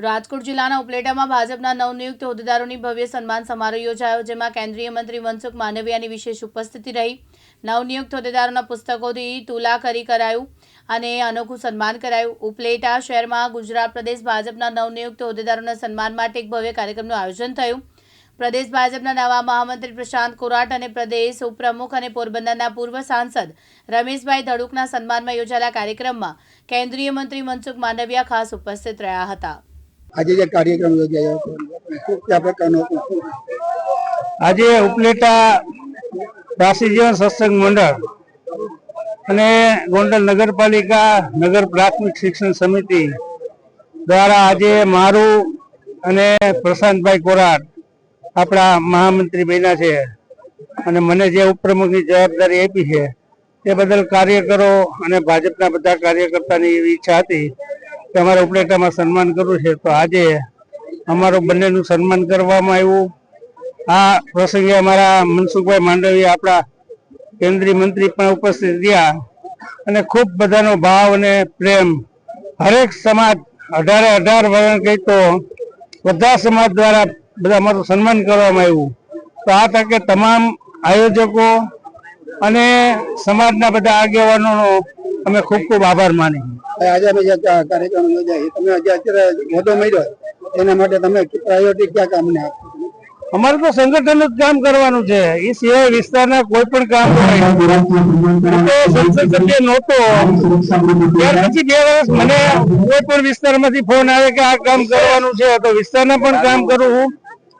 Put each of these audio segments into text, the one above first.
રાજકોટ જિલ્લાના ઉપલેટામાં ભાજપના નવનિયુક્ત હોદ્દેદારોની ભવ્ય સન્માન સમારોહ યોજાયો, જેમાં કેન્દ્રીય મંત્રી મનસુખ માંડવિયાની વિશેષ ઉપસ્થિતિ રહી. નવનિયુક્ત હોદ્દેદારોના પુસ્તકોથી તુલાકરી કરાયું અને અનોખું સન્માન કરાયું. ઉપલેટા શહેરમાં ગુજરાત પ્રદેશ ભાજપના નવનિયુક્ત હોદ્દેદારોના સન્માન માટે એક ભવ્ય કાર્યક્રમનું આયોજન થયું. પ્રદેશ ભાજપના નવા મહામંત્રી પ્રશાંત કોરાટ અને પ્રદેશ ઉપપ્રમુખ અને પોરબંદરના પૂર્વ સાંસદ રમેશભાઈ ધડુકના સન્માનમાં યોજાયેલા કાર્યક્રમમાં કેન્દ્રીય મંત્રી મનસુખ માંડવિયા ખાસ ઉપસ્થિત રહ્યા હતા. આજે જે કાર્યક્રમ યોજાયો આજે ઉપલેટા રાશિ જીવન સત્સંગ મંડળ અને ગોંડલ નગરપાલિકા નગર પ્રાથમિક શિક્ષણ સમિતિ દ્વારા આજે મારું અને પ્રશાંતભાઈ કોરાટ આપણા મહામંત્રી બન્યા છે અને મને જે ઉપપ્રમુખની જવાબદારી આપી છે, તે બદલ કાર્યકરો અને ભાજપના બધા કાર્યકર્તાની એવી ઈચ્છા હતી કે અમારે ઉપલેટામાં સન્માન કરવું છે, તો આજે અમારું બંનેનું સન્માન કરવામાં આવ્યું. આ પ્રસંગે અમારા મનસુખભાઈ માંડવીયા આપણા કેન્દ્રીય મંત્રી પણ ઉપસ્થિત રહ્યા. અને ખૂબ બધાનો ભાવ અને પ્રેમ. હરેક સમાજ અઢારે અઢાર વર્ણ કહી તો બધા સમાજ દ્વારા બધા અમારું સન્માન કરવામાં આવ્યું. તો આ તકે તમામ આયોજકો અને સમાજના બધા આગેવાનોનો અમે ખૂબ ખૂબ આભાર માની આજે અમે કાર્યક્રમ યોજાય તમે અત્યારે મોટો મળ્યો એના માટે તમે પ્રાયોરિટી ક્યાં કામને આપો અમારે તો સંગઠન જ કામ કરવાનું છે. એ સિવાય વિસ્તારના કોઈ પણ કામ સંસદ સભ્ય નહોતો. ત્યાર પછી બે વર્ષ મને કોઈ પણ વિસ્તારમાંથી ફોન આવે કે આ કામ કરવાનું છે, તો વિસ્તારના પણ કામ કરું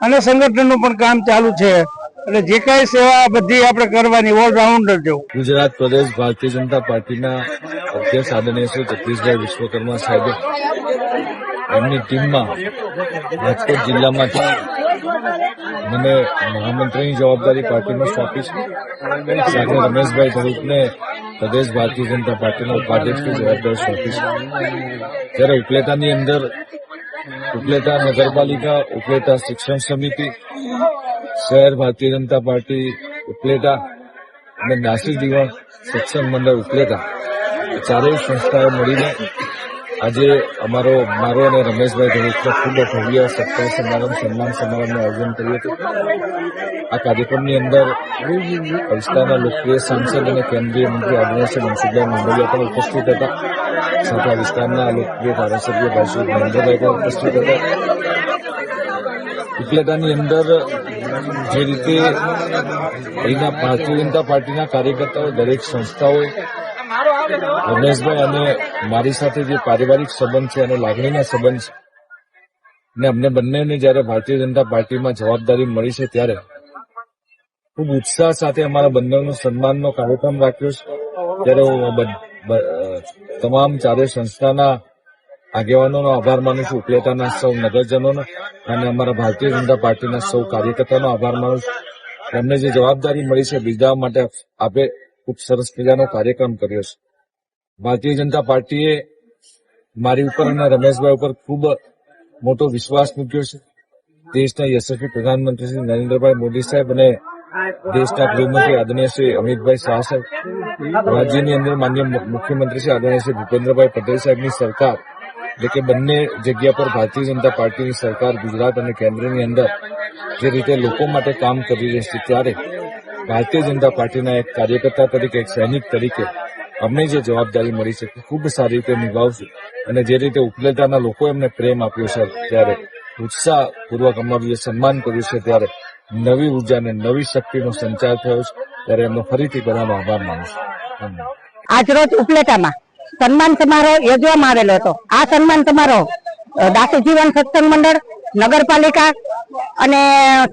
અને સંગઠનનું પણ કામ ચાલુ છે. એટલે જે કાંઈ સેવા બધી આપણે કરવાની ઓલરાઉન્ડર જવું. ગુજરાત પ્રદેશ ભારતીય જનતા પાર્ટીના અધ્યક્ષ આદરણીય શ્રી જગદીશભાઈ વિશ્વકર્મા સાહેબ, એમની ટીમમાં રાજકોટ જિલ્લામાંથી મને મહામંત્રીની જવાબદારી પાર્ટીમાં સોંપી છે. સાથે રમેશભાઈ ધરૂપને પ્રદેશ ભારતીય જનતા પાર્ટીના ઉપાધ્યક્ષની જવાબદારી સોંપી છે. ત્યારે ઉપલેટાની અંદર ઉપલેટા નગરપાલિકા, ઉપલેટા શિક્ષણ સમિતિ શહેર ભારતીય જનતા પાર્ટી ઉપલેટા અને નાસિક દીવા સત્સંગ મંડળ ઉપલેટા. ચારેય સંસ્થાઓ મળીને આજે અમારો, મારો અને રમેશભાઈ ધડુકનો ખૂબ ભવ્ય સત્કાર સમારંભ, સન્માન સમારંભનું આયોજન કર્યું હતું. આ કાર્યક્રમની અંદર વિસ્તારના લોકપ્રિય સાંસદ અને કેન્દ્રીય મંત્રી આદિવાસી શ્રી મનસુખભાઈ માંડવિયા પણ ઉપસ્થિત હતા. સાથે આ વિસ્તારના લોકપ્રિય ધારાસભ્ય ભાઈ શ્રી મહેન્દ્રભાઈ પણ ઉપસ્થિત હતા. ઉપલેટાની અંદર જે રીતે અહીંના ભારતીય જનતા પાર્ટીના કાર્યકર્તાઓ, દરેક સંસ્થાઓ રમેશભાઈ અને મારી સાથે જે પારિવારિક સંબંધ છે અને લાગણીના સંબંધ છે, ને અમને બંનેને જયારે ભારતીય જનતા પાર્ટીમાં જવાબદારી મળી છે ત્યારે ખૂબ ઉત્સાહ સાથે અમારા બંનેનું સન્માનનો કાર્યક્રમ રાખ્યો છે. ત્યારે હું તમામ ચારે સંસ્થાના આગેવાનોનો આભાર માનું છું. ઉપલેટાના સૌ નગરજનોનો અને અમારા ભારતીય જનતા પાર્ટીના સૌ કાર્યકર્તાનો આભાર માનું છું. એમને જે જવાબદારી મળી છે બીજા માટે આપે ખૂબ સરસ મજાનો કાર્યક્રમ કર્યો છે. ભારતીય જનતા પાર્ટીએ મારી ઉપર અને રમેશભાઈ ઉપર ખૂબ મોટો વિશ્વાસ મૂક્યો છે. દેશના યશસ્વી પ્રધાનમંત્રી શ્રી નરેન્દ્રભાઈ મોદી સાહેબ અને દેશના ગૃહમંત્રી આદરણીય શ્રી અમિતભાઈ શાહ સાહેબ. રાજ્યની અંદર માન્ય મુખ્યમંત્રી શ્રી આદરણીય શ્રી ભૂપેન્દ્રભાઈ પટેલ સાહેબની સરકાર એટલે કે બંને જગ્યા પર ભારતીય જનતા પાર્ટીની સરકાર ગુજરાત અને કેન્દ્રની અંદર જે રીતે લોકો માટે કામ કરી રહી છે ત્યારે ભારતીય જનતા પાર્ટીના એક કાર્યકર્તા તરીકે, એક સૈનિક તરીકે અમને જે જવાબદારી મળી છે ખૂબ સારી રીતે નિભાવશું અને જે રીતે ઉપલેટાના લોકો એમને પ્રેમ આપ્યો છે ત્યારે ઉત્સાહપૂર્વક અમારું જે સન્માન કર્યું છે ત્યારે નવી ઊર્જા અને નવી શક્તિનો સંચાર થયો છે ત્યારે એમનો ફરીથી બધાનો આભાર માનું છું. આજરોજ ઉપલેટામાં સન્માન સમારોહ યોજવામાં આવેલો હતો. આ સન્માન સમારોહ દાસી જીવન સત્સંગ મંડળ, નગરપાલિકા અને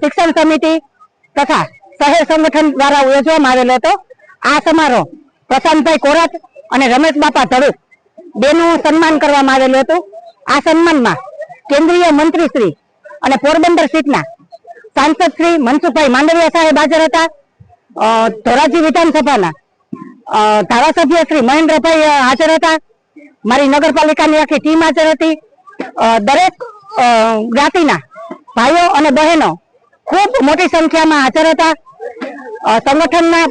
શિક્ષણ સમિતિ તથા શહેર સંગઠન દ્વારા યોજવામાં આવેલો હતો. આ સમારોહ પ્રશાંતભાઈ કોરત અને રમેશ બાપા ધડુક બેનું સન્માન કરવામાં આવેલું હતું. આ સન્માનમાં કેન્દ્રીય મંત્રી શ્રી અને પોરબંદર સીટના સાંસદ શ્રી મનસુખભાઈ માંડવિયા સાહેબ હાજર હતા. ધોરાજી વિધાનસભાના ધારાસભ્ય શ્રી મહેન્દ્રભાઈ હાજર હતા. મારી નગરપાલિકાની આખી ટીમ હાજર હતી. દરેક જ્ઞાતિના ભાઈઓ અને બહેનો ખૂબ મોટી સંખ્યામાં હાજર હતા. સંગઠનના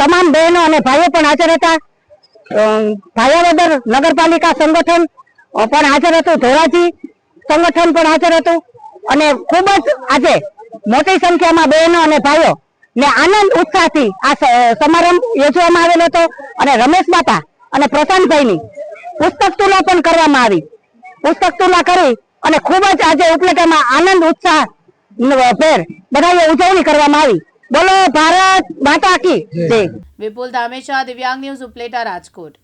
તમામ બહેનો અને ભાઈઓ પણ હાજર હતા. ભાઈઓ ભાયાવદર નગરપાલિકા સંગઠન પણ હાજર હતું. ધોરાજી સંગઠન પણ હાજર હતું. અને ખૂબ જ આજે મોટી સંખ્યામાં બહેનો અને ભાઈઓ ને આનંદ ઉત્સાહથી આ સમારંભ યોજવામાં આવેલો હતો અને રમેશ બાપા અને પ્રશાંતભાઈની પુસ્તક તુલા પણ કરવામાં આવી. પુસ્તક તુલા કરી અને ખૂબ જ આજે ઉપલેટામાં આનંદ, ઉત્સાહ ભેર બધાએ ઉજવણી કરવામાં આવી. બોલો ભારત માતા કી વિપુલ ધામેશા દિવ્યાંગ ન્યૂઝ ઉપલેટા રાજકોટ.